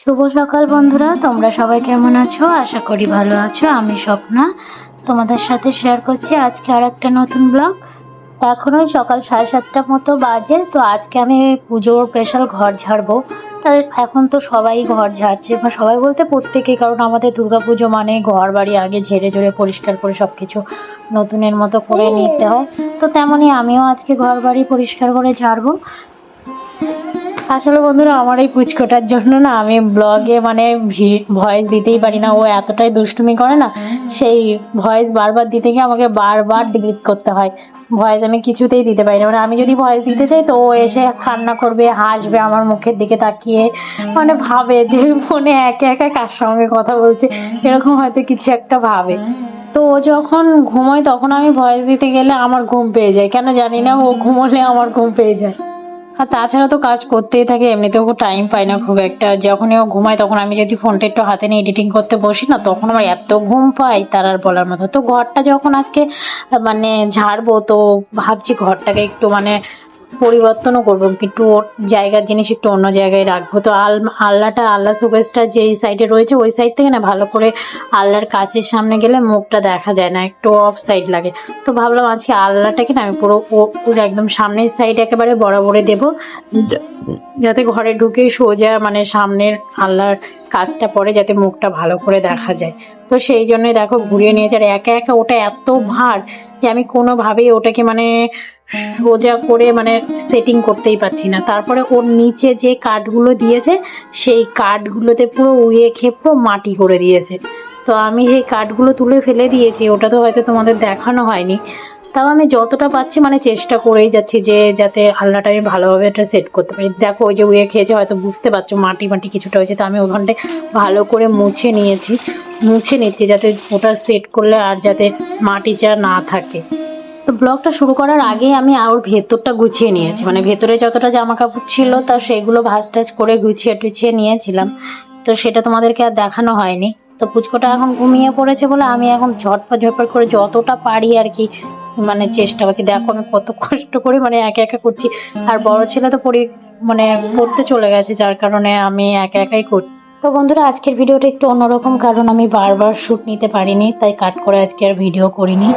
শুভ সকাল বন্ধুরা তোমরা সবাই কেমন আছো? আশা করি ভালো আছো আমি স্বপ্না। তোমাদের সাথে শেয়ার করছি আজকে আর একটা নতুন ব্লগ এখন ওই সকাল সাড়ে সাতটা মতো বাজে তো আজকে আমি পুজোর স্পেশাল ঘর ঝাড়বো। তাই এখন তো সবাই ঘর ঝাড়ছে বা সবাই বলতে প্রত্যেকে কারণ আমাদের দুর্গাপুজো মানে ঘর বাড়ি আগে ঝেড়ে ঝেড়ে পরিষ্কার করে সব কিছু নতুনের মতো করে নিতে হয়। তো তেমনই আমিও আজকে ঘর বাড়ি পরিষ্কার করে ঝাড়বো। আসলে বন্ধুরা, আমার এই পুচকোটার জন্য না আমি ব্লগে মানে ভয়েস দিতেই পারি না। ও এতটাই দুষ্টুমি করে না, সেই ভয়েস বারবার দিতে গিয়ে আমাকে বারবার ডিলিট করতে হয়। ভয়েস আমি কিছুতেই দিতে পারি না। মানে আমি যদি ভয়েস দিতে চাই তো ও এসে কান্না করবে, হাসবে, আমার মুখের দিকে তাকিয়ে মানে ভাবে যে ফোনে একে একা কার সঙ্গে কথা বলছে, এরকম হয়তো কিছু একটা ভাবে। তো ও যখন ঘুমোয় তখন আমি ভয়েস দিতে গেলে আমার ঘুম পেয়ে যায়। কেন জানি না, ও ঘুমোলে আমার ঘুম পেয়ে যায়। আর তাছাড়া তো কাজ করতেই থাকে, এমনিতেও টাইম পাই না খুব একটা। যখনই ও ঘুমায়, তখন আমি যদি ফোনটা একটু হাতে নিয়ে এডিটিং করতে বসি না, তখন আমার এত ঘুম পাই তার আর বলার মতো। তো ঘরটা যখন আজকে মানে ঝাড়বো, তো ভাবছি ঘরটাকে একটু মানে পরিবর্তনও করব, একটু ওর জায়গার জিনিস একটু অন্য জায়গায় রাখব। তো আল, আল্লাটা, আল্লাহ সুকেশটা যেই সাইডে রয়েছে, ওই সাইড থেকে না ভালো করে আল্লাহর কাছের সামনে গেলে মুখটা দেখা যায় না, একটু অফ সাইড লাগে। তো ভাবলাম আজকে আল্লাহটাকে না আমি পুরো পুরো একদম সামনের সাইড একেবারে বরাবরে দেবো। যাতে ঘরে ঢুকে সোজা মানে সামনের আল্লাহর কাজটা পরে যাতে মুখটা ভালো করে দেখা যায়। তো সেই জন্যই দেখো, ঘুরিয়ে নিয়েছে। আর একা একা ওটা এত ভার যে আমি কোনোভাবেই ওটাকে মানে সোজা করে মানে সেটিং করতেই পারছি না। তারপরে ওর নিচে যে কাঠগুলো দিয়েছে, সেই কাঠগুলোতে পুরো উয়ে খেয়ে পুরো মাটি করে দিয়েছে। তো আমি সেই কাঠগুলো তুলে ফেলে দিয়েছি, ওটা তো হয়তো তোমাদের দেখানো হয়নি। তাও আমি যতটা পাচ্ছি মানে চেষ্টা করেই যাচ্ছি যে যাতে আল্লাহটা আমি ভালোভাবে এটা সেট করতে পারি। দেখো, ওই যে উয়ে খেয়েছে, হয়তো বুঝতে পারছ মাটি মাটি কিছুটা হয়েছে, তো আমি ওখানটায় ভালো করে মুছে নিয়েছি। মুছে নিচ্ছি যাতে ওটা সেট করলে আর যাতে মাটিটা না থাকে। তো ব্লগটা শুরু করার আগে আমি ওর ভেতরটা গুছিয়ে নিয়েছি। মানে ভেতরে যতটা জামা কাপড় ছিল, তা সেগুলো ভাজ টাজ করে গুছিয়ে টুছিয়ে নিয়েছিলাম। তো সেটা তোমাদেরকে আর দেখানো হয়নি। তো পুচকোটা এখন ঘুমিয়ে পড়েছে বলে আমি এখন ঝটপট ঝটপট করে যতটা পারি আর কি মানে চেষ্টা করছি। দেখো আমি কত কষ্ট করে মানে একা একা করছি। আর বড় ছেলে তো পড়ি মানে পড়তে চলে গেছে, যার কারণে আমি একা একাই করছি তো বন্ধুরা, আজকের ভিডিওটা একটু অন্যরকম, কারণ আমি বারবার শ্যুট নিতে পারিনি, তাই কাট করে আজকে আর ভিডিও করিনি।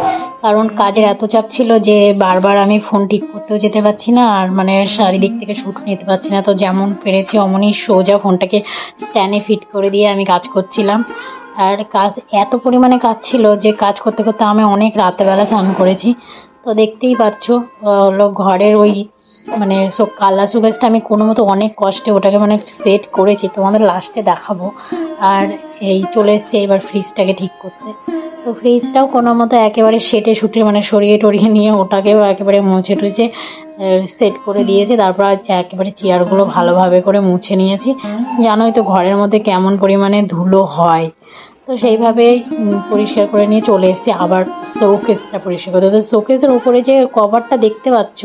কারণ কাজের এত চাপ ছিল যে বারবার আমি ফোন ঠিক করতেও যেতে পারছি না আর মানে শারীরিক থেকে শ্যুট নিতে পারছি না। তো যেমন পেরেছি অমনই সোজা ফোনটাকে স্ট্যান্ডে ফিট করে দিয়ে আমি কাজ করছিলাম। আর কাজ এত পরিমাণে কাজ ছিল যে কাজ করতে করতে আমি অনেক রাতেরবেলা স্নান করেছি। তো দেখতেই পাচ্ছ হলো ঘরের ওই মানে সব কালা সুগাসটা আমি কোনো মতো অনেক কষ্টে ওটাকে মানে সেট করেছি, তোমাদের লাস্টে দেখাবো। আর এই চলে এসছে এবার ফ্রিজটাকে ঠিক করতে। তো ফ্রিজটাও কোনো মতো একেবারে সেটে শুটে মানে সরিয়ে টরিয়ে নিয়ে ওটাকেও একেবারে মুছে টুছে সেট করে দিয়েছি। তারপর একেবারে চেয়ারগুলো ভালোভাবে করে মুছে নিয়েছি। জানোই তো ঘরের মধ্যে কেমন পরিমাণে ধুলো হয়। তো সেইভাবেই পরিষ্কার করে নিয়ে চলে এসেছি আবার শোকেসটা পরিষ্কার করতে তো শোকেসের উপরে যে কভারটা দেখতে পাচ্ছ,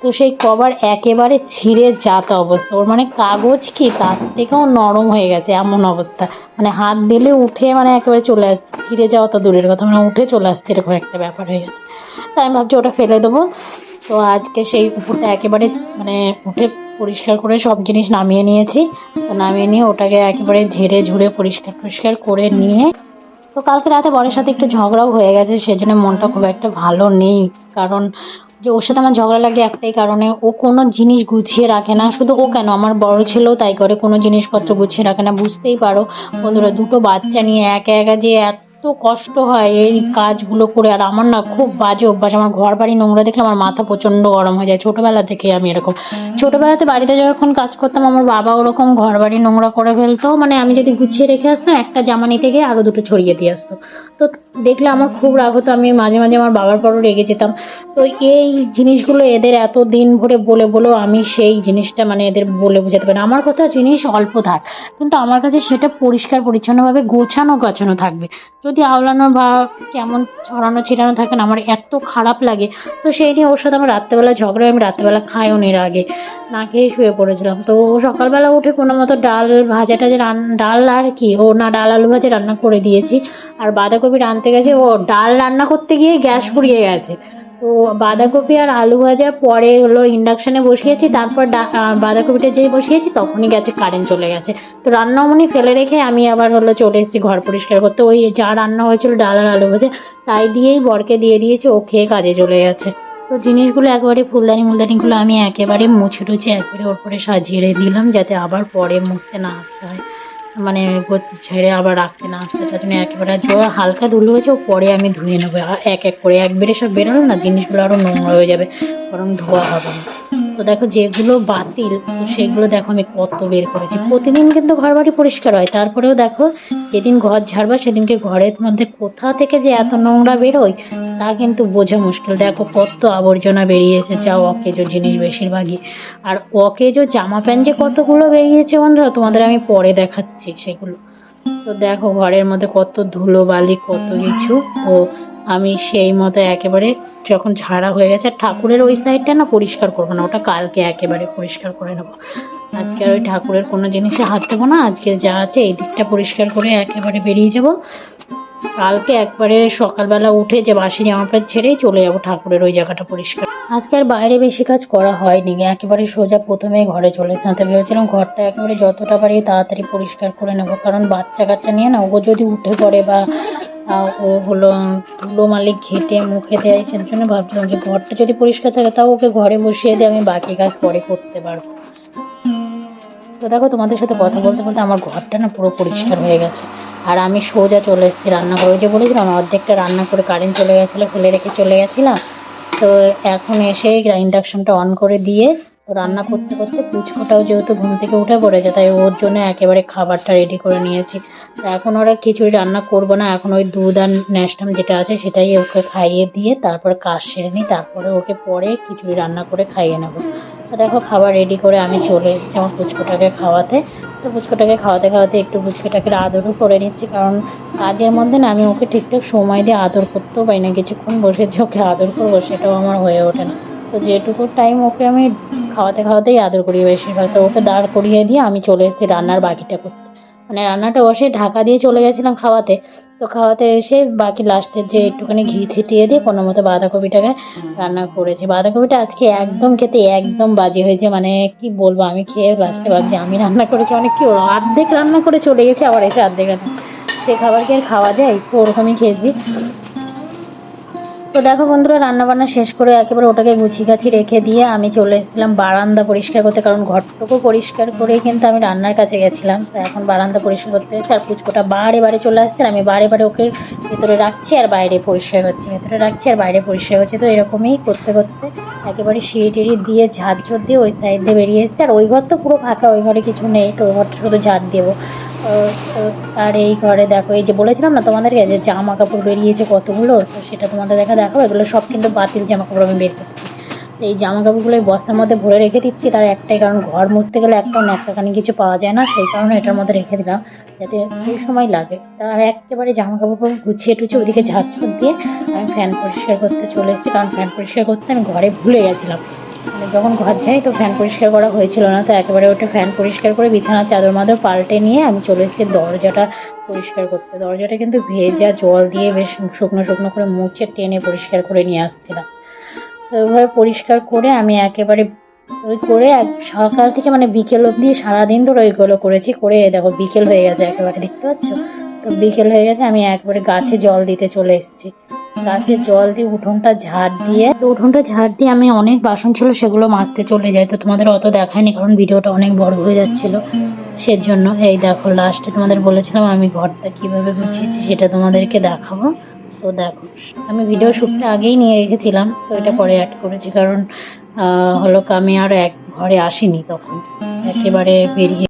তো সেই কভার একেবারে ছিঁড়ে যাতা অবস্থা। ওর মানে কাগজ কি? তার থেকেও নরম হয়ে গেছে এমন অবস্থা। মানে হাত দিলে উঠে মানে একেবারে চলে আসছে। ছিঁড়ে যাওয়া তো দূরের কথা মানে উঠে চলে আসছে এরকম একটা ব্যাপার হয়ে গেছে। তাই আমি ভাবছি ওটা ফেলে দেবো। তো আজকে সেই উপরটা একেবারে মানে উঠে পরিষ্কার করে সব জিনিস নামিয়ে নিয়েছি। তো নামিয়ে নিয়ে ওটাকে একেবারে ঝেড়ে ঝুড়ে পরিষ্কার পরিষ্কার করে নিয়ে তো কালকে রাতে বরের সাথে একটু ঝগড়াও হয়ে গেছে, সেজন্য মনটা খুব একটা ভালো নেই। কারণ যে ওর সাথে আমার ঝগড়া লাগে একটাই কারণে ও কোনো জিনিস গুছিয়ে রাখে না। শুধু ও কেন? আমার বড় ছেলেও তাই করে, কোনো জিনিসপত্র গুছিয়ে রাখে না। বুঝতেই পারো বন্ধুরা, দুটো বাচ্চা নিয়ে একা একা যে এত কষ্ট হয় এই কাজগুলো করে, আর আমার না খুব বাজে অভ্যাস। আমার ঘর বাড়ি নোংরা দেখলে আমার মাথা প্রচণ্ড গরম হয়ে যায়। ছোটোবেলা থেকে আমি এরকম। ছোটোবেলাতে বাড়িতে যখন কাজ করতাম, আমার বাবা ওরকম ঘর বাড়ি নোংরা করে ফেলতো। মানে আমি যদি গুছিয়ে রেখে আসতাম, একটা জামা নিতে গিয়ে আরও দুটো ছড়িয়ে দিয়ে আসতো। তো দেখলে আমার খুব রাগ হতো। আমি মাঝে মাঝে আমার বাবার পরও রেগে যেতাম। তো এই জিনিসগুলো এদের এত দিন ভরে বলে, বলেও আমি সেই জিনিসটা মানে এদের বলে বোঝাতে পারি। আমার কথা জিনিস অল্প থাক। কিন্তু আমার কাছে সেটা পরিষ্কার, পরিচ্ছন্নভাবে গোছানো গাছানো থাকবে। যদি আওলানো বা কেমন ছড়ানো ছিটানো থাকে না, আমার এত খারাপ লাগে। তো সেই নিয়ে ওর সাথে আমার রাত্রেবেলা ঝগড়া, আমি রাত্রেবেলা খাইও নির আগে। না খেয়ে শুয়ে পড়েছিলাম। তো ও সকালবেলা উঠে কোনো মতো ডাল ভাজা টাজা রান, ডাল আর কি, ও না ডাল আলু ভাজা রান্না করে দিয়েছি। আর বাঁধাকপি রাঁধতে গেছে, ও ডাল রান্না করতে গিয়ে গ্যাস পুড়িয়ে গেছে। তো বাঁধাকপি আর আলু ভাজা পরে হলো ইন্ডাকশানে বসিয়েছি, তারপর বাঁধাকপিটা যেই বসিয়েছি তখনই গেছে কারেন্ট চলে গেছে। তো রান্না রান্নামনি ফেলে রেখে আমি আবার হলো চলে এসেছি ঘর পরিষ্কার করতে। ওই যা রান্না হয়েছিল ডাল আর আলু ভাজা, তাই দিয়েই বরকে দিয়ে দিয়েছি, ও খেয়ে কাজে চলে গেছে। তো জিনিসগুলো একবারে ফুলদানি মুলদানিগুলো আমি একেবারে মুছে টুছে একবারে ওর পরে সাজিয়ে দিলাম, যাতে আবার পরে মুছতে না আসতে হয়। মানে ছেড়ে আবার রাখতে না আসতে, তার জন্য একেবারে জল হালকা ধুলো হয়েছে, ও পরে আমি ধুয়ে নেব। এক এক করে একবারে সব বেরোলো না, জিনিসগুলো আরও নোংরা হয়ে যাবে বরং ধোয়া হবে না। তো দেখো যেগুলো বাতিল সেগুলো দেখো আমি কত বের করেছি। প্রতিদিন কিন্তু ঘর বাড়ি পরিষ্কার হয়। তারপরেও দেখো যেদিন ঘর ঝাড়বা, সেদিনকে ঘরের মধ্যে কোথা থেকে যে এত নোংরা বেরোয়, তা কিন্তু বোঝা মুশকিল। দেখো কত আবর্জনা বেরিয়েছে যা অকেজো জিনিস বেশিরভাগই। আর অকেজো জামা প্যান্ট যে কতগুলো বেরিয়েছে বন্ধুরা, তোমাদের আমি পরে দেখাচ্ছি সেগুলো। তো দেখো ঘরের মধ্যে কত ধুলো বালি কত কিছু। তো আমি সেই মতো একেবারে যখন ঝাড়া হয়ে গেছে ঠাকুরের ওই সাইডটা না পরিষ্কার করব না, ওটা কালকে একেবারে পরিষ্কার করে নেব। আজকে আর ওই ঠাকুরের কোনো জিনিসে হাত দেবো না, আজকে যা আছে এই দিকটা পরিষ্কার করে একেবারে বেরিয়ে যাব। কালকে একবারে সকালবেলা উঠে যে বাসি জামা প্যান্ট ছেড়েই চলে যাব ঠাকুরের ওই জায়গাটা পরিষ্কার। আজকে আর বাইরে বেশি কাজ করা হয়নি। একেবারে সোজা প্রথমেই ঘরে চলে এসেছিলাম তো ভেবেছিলাম ঘরটা একেবারে যতটা পারি তাড়াতাড়ি পরিষ্কার করে নেব, কারণ বাচ্চা কাচ্চা নিয়ে না ও যদি উঠে পড়ে বা ও হলো, ধুলো মালিক ঘেটে মুখে দেয় সেই জন্য ভাবছিলাম যে ঘরটা যদি পরিষ্কার থাকে তাও ওকে ঘরে বসিয়ে দিয়ে আমি বাকি কাজ পরে করতে পারব। তো দেখো তোমাদের সাথে কথা বলতে বলতে আমার ঘরটা না পুরো পরিষ্কার হয়ে গেছে। আর আমি সোজা চলে এসেছি রান্নাঘরে। যে বলেছিলাম, অর্ধেকটা রান্না করে কারেন্ট চলে গেছিল, ফেলে রেখে চলে গেছিলাম। তো এখন এসে ইন্ডাকশানটা অন করে দিয়ে রান্না করতে করতে পুচকোটাও যেহেতু ঘুম থেকে উঠে পড়েছে, তাই ওর জন্য একেবারে খাবারটা রেডি করে নিয়েছি। তো এখন ওরা খিচুড়ি রান্না করব না, এখন ওই দুধ আর ন্যাস্টাম যেটা আছে সেটাই ওকে খাইয়ে দিয়ে তারপরে কাজ সেরে নিই, তারপরে ওকে পরে খিচুড়ি রান্না করে খাইয়ে নেব। তো দেখো, খাবার রেডি করে আমি চলে এসেছি আমার পুচকোটাকে খাওয়াতে। তো পুচকোটাকে খাওয়াতে খাওয়াতে একটু পুচকোটাকে আদরও করে নিচ্ছি, কারণ কাজের মধ্যে না আমি ওকে ঠিকঠাক সময় দিয়ে আদর করতেও পারি না। কিছুক্ষণ বসে যে ওকে আদর করব সেটাও আমার হয়ে ওঠে না। তো যেটুকু টাইম ওকে আমি খাওয়াতে খাওয়াতেই আদর করি বেশিরভাগ। তো ওকে দাঁড় করিয়ে দিয়ে আমি চলে এসেছি রান্নার বাকিটা করতে। মানে রান্নাটা বসে ঢাকা দিয়ে চলে গেছিলাম খাওয়াতে। তো খাওয়াতে এসে বাকি লাস্টের যে একটুখানি ঘি ছিটিয়ে দিয়ে কোনো মতো বাঁধাকপিটাকে রান্না করেছি। বাঁধাকপিটা আজকে একদম খেতে একদম বাজি হয়েছে। মানে কি বলব আমি খেয়ে লাস্টে ভাবছি আমি রান্না করেছি অনেক কি অর্ধেক রান্না করে চলে গেছে আবার এসে অর্ধেক রান্না। সে খাবার কি আর খাওয়া যায়? তো ওরকমই খেয়েছি। তো দেখো বন্ধুরা রান্না বান্না শেষ করে একেবারে ওটাকে গুছিয়ে গাছি রেখে দিয়ে আমি চলে এসেছিলাম বারান্দা পরিষ্কার করতে, কারণ ঘরটুকু পরিষ্কার করে কিন্তু আমি রান্নার কাছে গেছিলাম। তো এখন বারান্দা পরিষ্কার করতে এসে আর পুচকোটা বারে বারে চলে আসছে আমি বারে বারে ওকে ভেতরে রাখছি আর বাইরে পরিষ্কার করছি, ভেতরে রাখছি আর বাইরে পরিষ্কার করছি। তো এরকমই করতে করতে একেবারে সিঁড়ি টিড়ি দিয়ে ঝাড় ঝোড় দিয়ে ওই সাইড দিয়ে বেরিয়ে এসেছে, আর ওই ঘর তো পুরো ফাঁকা, ওই ঘরে কিছু নেই, তো ওই ঘরটা শুধু ঝাড় দেবো। আর এই ঘরে দেখো, এই যে বলেছিলাম না তোমাদেরকে যে জামা কাপড় বেরিয়েছে কতগুলো? তো সেটা তোমাদের দেখা দেখো এগুলো সব কিন্তু বাতিল জামা কাপড় আমি বের করছি। এই জামা কাপড়গুলো বস্তার মধ্যে ভরে রেখে দিচ্ছি, তার একটাই কারণ ঘর মুছতে গেলে একটাও ন্যাকটাকানি কিছু পাওয়া যায় না, সেই কারণে এটার মধ্যে রেখে দিলাম, যাতে ওই সময় লাগে। তা একেবারে জামা কাপড় গুছিয়ে টুছিয়ে ওদিকে ঝাড়ঝুড় দিয়ে আমি ফ্যান পরিষ্কার করতে চলে এসেছি। কারণ ফ্যান পরিষ্কার করতে আমি ঘরে ভুলে গেছিলাম। মানে যখন ঘর যাই তো ফ্যান পরিষ্কার করা হয়েছিল না, তো একেবারে ওটা ফ্যান পরিষ্কার করে বিছানার চাদর মাদর পাল্টে নিয়ে আমি চলে এসেছি দরজাটা পরিষ্কার করতে। দরজাটা কিন্তু ভেজা জল দিয়ে বেশ শুকনো শুকনো করে মুছে টেনে পরিষ্কার করে নিয়ে আসছিলাম। তো ওইভাবে পরিষ্কার করে আমি একেবারে ওই করে এক সকাল থেকে মানে বিকেল অবধি সারাদিন ধরে ওইগুলো করেছি, করে দেখো বিকেল হয়ে গেছে একেবারে, দেখতে পাচ্ছ? তো বিকেল হয়ে গেছে, আমি একবারে গাছে জল দিতে চলে এসেছি। গাছে জল দিয়ে উঠোনটা ঝাড় দিয়ে। উঠোনটা ঝাড় দিয়ে আমি অনেক বাসন ছিল, সেগুলো মাজতে চলে যাই। তো তোমাদের অত দেখায়নি কারণ ভিডিওটা অনেক বড় হয়ে যাচ্ছিল। সেজন্য এই দেখো লাস্টে তোমাদের বলেছিলাম আমি ঘরটা কীভাবে গুছিয়েছি, সেটা তোমাদেরকে দেখাবো। তো দেখো, আমি ভিডিও শ্যুটটা আগেই নিয়ে রেখেছিলাম, তো এটা পরে অ্যাড করেছি, কারণ হলো আমি আর এক ঘরে আসিনি তখন। একেবারে বেরিয়ে